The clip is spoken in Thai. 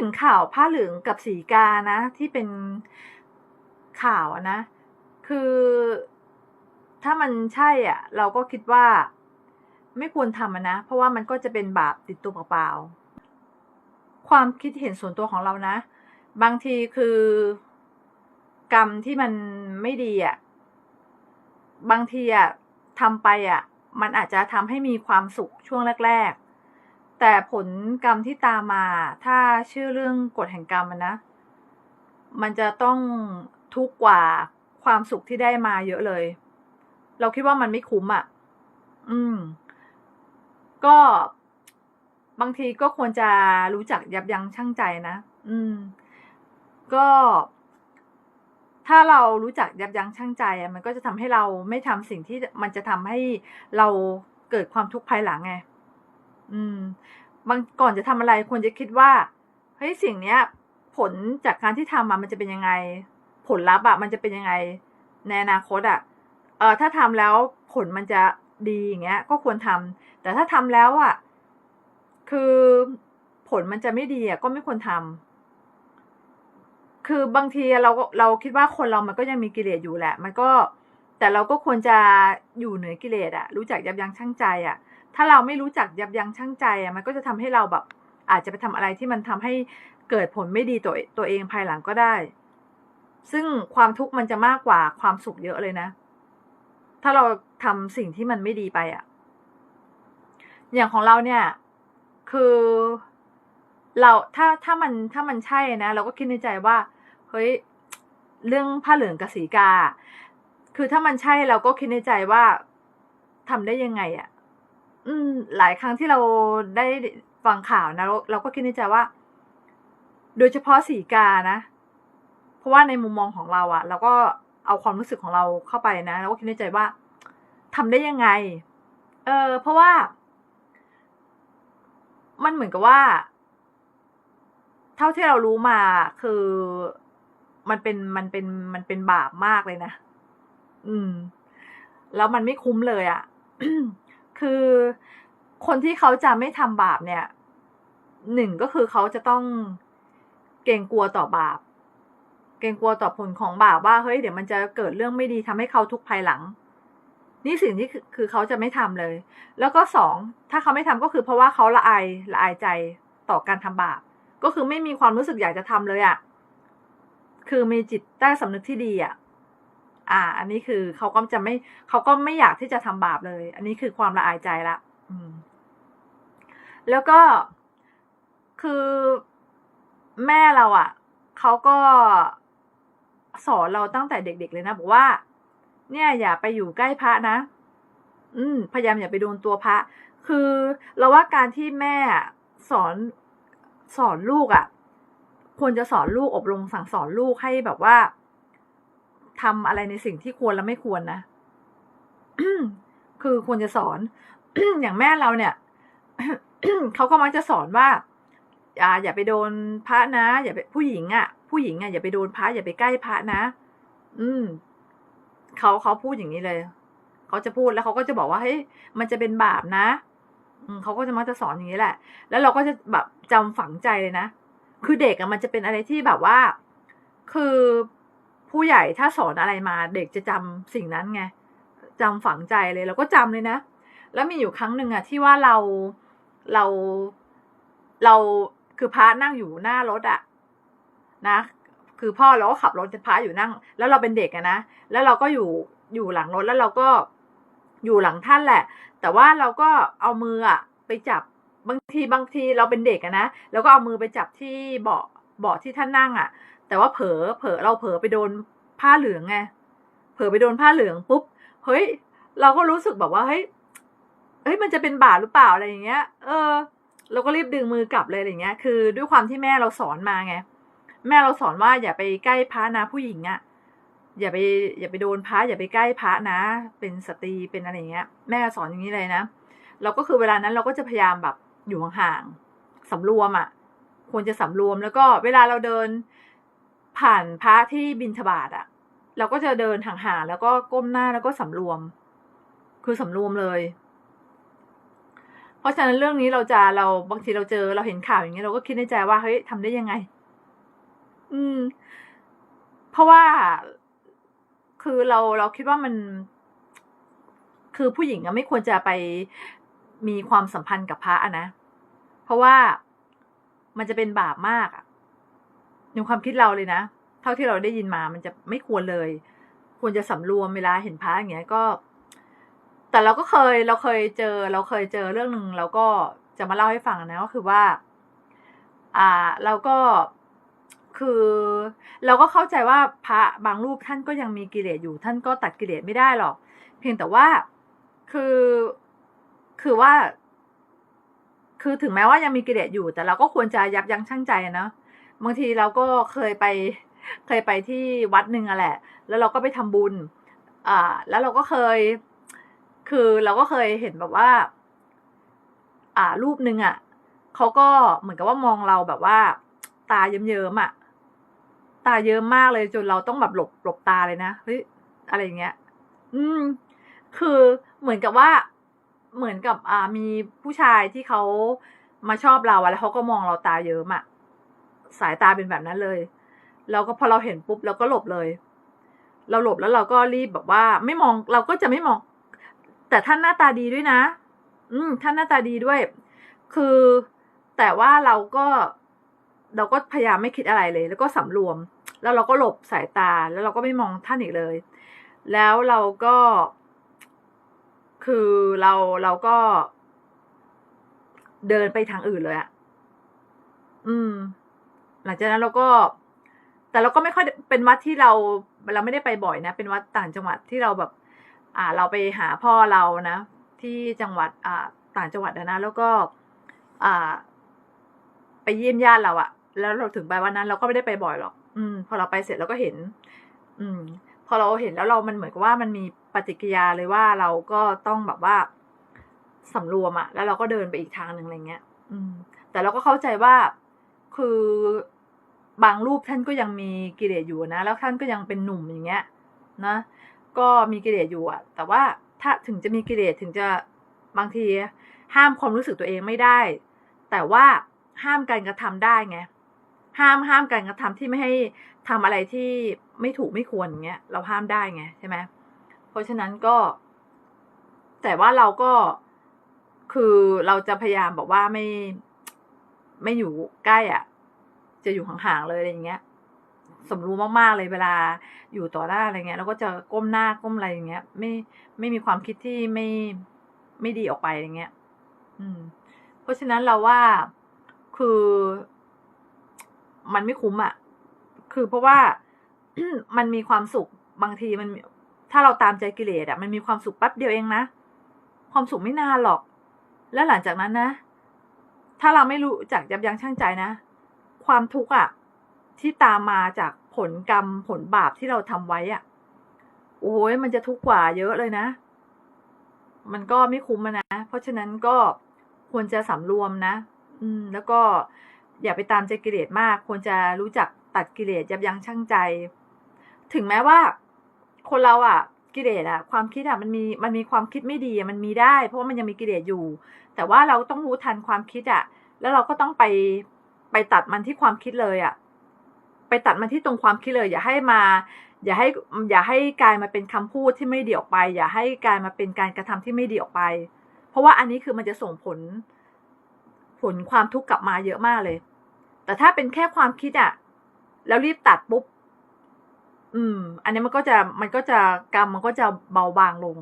ถึงข่าวผ้าเหลืองกับสีกานะ ที่เป็นข่าวนะ คือถ้ามันใช่อะ เราก็คิดว่าไม่ควรทำนะ เพราะว่ามันก็จะเป็นบาปติดตัวเปล่าๆความคิดเห็นส่วนตัวของเรานะ บางทีคือกรรมที่มันไม่ดีอะบางทีอะทำไปอะ มันอาจจะทำให้มีความสุขช่วงแรก ๆ แต่ผลกรรมที่ตามมา ถ้าเชื่อเรื่องกฎแห่งกรรมนะ มันจะต้องทุกข์กว่าความสุขที่ได้มาเยอะเลย เราคิดว่ามันไม่คุ้มอะ อืม ก็บางทีก็ควรจะรู้จักยับยั้งชั่งใจนะ อืม ก็ ถ้าเรารู้จักยับยั้งชั่งใจ มันก็จะทำให้เราไม่ทำสิ่งที่มันจะทำให้เราเกิดความทุกข์ภายหลังไง อืมบางก่อนจะทำอะไรควรจะคิดว่าเฮ้ยสิ่งเนี้ย ผลจากการที่ทำมามันจะเป็นยังไง ผลลัพธ์อะมันจะเป็นยังไงในอนาคตอะเออถ้าทำแล้วผลมันจะดีอย่างเงี้ย ก็ควรทำแต่ถ้าทำแล้วอะคือผลมันจะไม่ดีอะก็ไม่ควรทำคือบางทีเราเราคิดว่าคนเรามันก็ยังมีกิเลสอยู่แหละ มันก็แต่เราก็ควรจะอยู่เหนือกิเลสอะรู้จักยับยั้งชั่งใจอะ ถ้าเราไม่รู้จักยับยั้งชั่งใจอะมันก็จะทำให้เราแบบ อาจจะไปทำอะไรที่มันทำให้เกิดผลไม่ดีตัวตัวเองภายหลังก็ได้ ซึ่งความทุกข์มันจะมากกว่าความสุขเยอะเลยนะ ถ้าเราทำสิ่งที่มันไม่ดีไปอะอย่างของเราเนี่ย คือ เราถ้าถ้ามันถ้ามันใช่นะ เราก็คิดในใจว่า เฮ้ย เรื่องผ้าเหลืองกับสีกา คือถ้ามันใช่เราก็คิดในใจว่าทำได้ยังไงอะ่ะ อืม หลายครั้งที่เราได้ฟังข่าวนะเราเราก็คิดในใจว่า โดยเฉพาะสีกานะ เพราะว่าในมุมมองของเราอะเราก็เอาความรู้สึกของเราเข้าไปนะเราก็คิดในใจว่าทำได้ยังไง เออเพราะว่า มันเหมือนกับว่า เท่าที่เรารู้มาคือมันเป็นมันเป็นมันเป็นบาปมากเลยนะ อืม แล้วมันไม่คุ้มเลยอะ่ะ คือคนที่เขาจะไม่ทำบาปเนี่ยหนึ่งก็คือเขาจะต้องเกรงกลัวต่อบาป เกรงกลัวต่อผลของบาปว่าเฮ้ยเดี๋ยวมันจะเกิดเรื่องไม่ดีทำให้เขาทุกข์ภายหลัง นี่สิ่งที่คือเขาจะไม่ทำเลย แล้วก็สองถ้าเขาไม่ทำก็คือเพราะว่าเขาละอายละอายใจต่อการทำบาป ก็คือไม่มีความรู้สึกอยากจะทำเลยอะ่ะคือมีจิตใต้สำนึกที่ดีอะ่ะ อ่า อันนี้คือเขาก็จะไม่เขาก็ไม่อยากที่จะทำบาปเลย อันนี้คือความละอายใจละอืม แล้วก็คือแม่เราอะ่ะเขาก็สอนเราตั้งแต่เด็ก ๆ เลยนะบอกว่า เนี่ย อย่าไปอยู่ใกล้พระนะ อืม พยายามอย่าไปโดนตัวพระ คือเราว่าการที่แม่สอนสอนลูกอะ่ะ ควรจะสอนลูกอบรมสั่งสอนลูกให้แบบว่า ทำอะไรในสิ่งที่ควรและไม่ควรนะคือควรจะสอน อย่างแม่เราเนี่ยเขาก็มักจะสอนว่าอย่าอย่าไปโดนพระนะ อย่าไปผู้หญิงอะ่ะ ผู้หญิงอะ่ะอย่าไปโดนพระอย่าไปใกล้พระนะ อืมเขาเขาพูดอย่างนี้เลยเขาจะพูดแล้วเขาก็จะบอกว่าเฮ้ยมันจะเป็นบาปนะอืมเขาก็จะมักจะสอนอย่างนี้แหละ แล้วเราก็จะแบบจำฝังใจเลยนะ คือเด็กอะมันจะเป็นอะไรที่แบบว่า คือ ผู้ใหญ่ถ้าสอนอะไรมา เด็กจะจำสิ่งนั้นไงจำฝังใจเลยเราก็จำเลยนะ แล้วมีอยู่ครั้งหนึ่งอะที่ว่าเราเราเราคือพระนั่งอยู่หน้ารถอะนะ คือพ่อเราก็ขับรถพระอยู่นั่ง แล้วเราเป็นเด็กอะนะแล้วเราก็อยู่อยู่หลังรถแล้วเราก็อยู่หลังท่านแหละ แต่ว่าเราก็เอามืออะไปจับบางทีบางทีเราเป็นเด็กอะนะแล้วก็เอามือไปจับที่เบาะเบาะที่ท่านนั่งอะ แต่ว่าเผลอเผลอเราเผลอไปโดนผ้าเหลืองไงเผลอไปโดนผ้าเหลืองปุ๊บเฮ้ย เราก็รู้สึกแบบว่าเฮ้ยเฮ้ยมันจะเป็นบาปหรือเปล่าอะไรอย่างเงี้ย เออ เราก็รีบดึงมือกลับเลยอะไรเงี้ย คือด้วยความที่แม่เราสอนมาไงแม่เราสอนว่าอย่าไปใกล้พระนะผู้หญิงอะ่ะอย่าไปอย่าไปโดนพระอย่าไปใกล้พระนะ เป็นสตรีเป็นอะไรเงี้ย แม่สอนอย่างนี้เลยนะเราก็คือเวลานั้นเราก็จะพยายามแบบอยู่ห่างๆสำรวมอะ่ะควรจะสำรวมแล้วก็เวลาเราเดิน ผ่านพระที่บินทบาทอะ่ะเราก็จะเดินห่างๆแล้วก็ก้มหน้าแล้วก็สำรวม คือสำรวมเลย เพราะฉะนั้นเรื่องนี้เราจะเราบางทีเราเจอเราเห็นข่าวอย่างเงี้ยเราก็คิดในใจว่าเฮ้ยทำได้ยังไง อืม เพราะว่าคือเราเราคิดว่ามัน คือผู้หญิงอะไม่ควรจะไปมีความสัมพันธ์กับพระอะนะ เพราะว่ามันจะเป็นบาปมากอะ ในความคิดเราเลยนะ เท่าที่เราได้ยินมามันจะไม่ควรเลย ควรจะสำรวมเวลาเห็นพระอย่างเงี้ยก็ แต่เราก็เคยเราเคยเจอ เราเคยเจอเรื่องหนึ่งเราก็จะมาเล่าให้ฟังนะก็คือว่า อ่าเราก็คือ เราก็เข้าใจว่าพระบางรูปท่านก็ยังมีกิเลสอยู่ ท่านก็ตัดกิเลสไม่ได้หรอก เพียงแต่ว่าคือคือว่า คือถึงแม้ว่ายังมีกิเลสอยู่ แต่เราก็ควรจะยับยั้งชั่งใจนะ บางทีเราก็เคยไปเคยไปที่วัดหนึ่งอะแหละ แล้วเราก็ไปทำบุญ อ่า แล้วเราก็เคย คือเราก็เคยเห็นแบบว่า อ่า รูปหนึ่งอะเขาก็เหมือนกับว่ามองเราแบบว่า ตาเยิ้มๆอะตาเยิ้มมากเลยจนเราต้องแบบหลบหลบตาเลยนะเฮ้ยอะไรอย่างเงี้ย อืม คือเหมือนกับว่า เหมือนกับ อ่า มีผู้ชายที่เขามาชอบเราอะแล้วเขาก็มองเราตาเยิ้มอะ สายตาเป็นแบบนั้นเลยแล้วก็พอเราเห็นปุ๊บเราก็หลบเลย เราหลบแล้วเราก็รีบแบบว่า ไม่มองเราก็จะไม่มอง แต่ท่านหน้าตาดีด้วยนะ อืมท่านหน้าตาดีด้วย คือแต่ว่าเราก็เราก็พยายามไม่คิดอะไรเลย แล้วก็สำรวม แล้วเราก็หลบสายตาแล้วเราก็ไม่มองท่านอีกเลย แล้วเราก็ คือเราเราก็ เดินไปทางอื่นเลยอะอืม หลังจากนั้นเราก็ แต่เราก็ไม่ค่อยเป็นวัดที่เราเราไม่ได้ไปบ่อยนะ เป็นวัดต่างจังหวัดที่เราแบบ อ่า เราไปหาพ่อเรานะ ที่จังหวัด อ่า ต่างจังหวัดนะ แล้วก็ อ่า ไปเยี่ยมญาติเราอะแล้วเราถึงไปวันนั้น เราก็ไม่ได้ไปบ่อยหรอก อืม พอเราไปเสร็จเราก็เห็น อืม พอเราเห็นแล้วเรามันเหมือนกับว่ามันมีปฏิกิริยาเลยว่าเราก็ต้องแบบว่าสำรวมอะแล้วเราก็เดินไปอีกทางหนึ่งอะไรเงี้ย อืม แต่เราก็เข้าใจว่า คือบางรูปท่านก็ยังมีกิเลสอยู่นะ แล้วท่านก็ยังเป็นหนุ่มอย่างเงี้ยนะ ก็มีกิเลสอยู่อะแต่ว่าถ้าถึงจะมีกิเลสถึงจะบางทีห้ามความรู้สึกตัวเองไม่ได้ แต่ว่าห้ามการกระทำได้ไงห้ามห้ามการกระทำที่ไม่ให้ทำอะไรที่ไม่ถูกไม่ควรอย่างเงี้ยเราห้ามได้ไงใช่ไหมเพราะฉะนั้นก็ แต่ว่าเราก็คือเราจะพยายามบอกว่าไม่ ไม่อยู่ใกล้อะ จะอยู่ห่างๆเลยอะไรอย่างเงี้ยสมรู้มากๆเลยเวลาอยู่ต่อหน้าอะไรเงี้ยเราก็จะก้มหน้าก้มอะไรอย่างเงี้ย ไม่ไม่มีความคิดที่ไม่ไม่ดีออกไปอย่างเงี้ย อืม เพราะฉะนั้นเราว่าคือ มันไม่คุ้มอะ คือเพราะว่ามันมีความสุขบางทีมัน ถ้าเราตามใจกิเลสอะ มันมีความสุขแป๊บเดียวเองนะ ความสุขไม่นานหรอก แล้วหลังจากนั้นนะ ถ้าเราไม่รู้จักยับยั้งชั่งใจนะ ความทุกข์อะ ที่ตามมาจากผลกรรมผลบาปที่เราทำไว้อะ โอ้ยมันจะทุกข์กว่าเยอะเลยนะ มันก็ไม่คุ้มนะ เพราะฉะนั้นก็ควรจะสำรวมนะ อืม แล้วก็อย่าไปตามใจกิเลสมาก ควรจะรู้จักตัดกิเลสยับยั้งชั่งใจ ถึงแม้ว่า คนเราอะ กิเลสอะ ความคิดอะมันมีมันมีความคิดไม่ดีมันมีได้ เพราะว่ามันยังมีกิเลสอยู่ แต่ว่าเราต้องรู้ทันความคิดอะ แล้วเราก็ต้องไปไปตัดมันที่ความคิดเลยอะไปตัดมันที่ตรงความคิดเลย อย่าให้มา อย่าให้อย่าให้กลายมาเป็นคำพูดที่ไม่ดีออกไป อย่าให้กลายมาเป็นการกระทำที่ไม่ดีออกไป เพราะว่าอันนี้คือมันจะส่งผล ผลความทุกข์กลับมาเยอะมากเลย แต่ถ้าเป็นแค่ความคิดอะแล้วรีบตัดปุ๊บอืม อันนี้มันก็จะมันก็จะกรรมมันก็จะเบาบางลง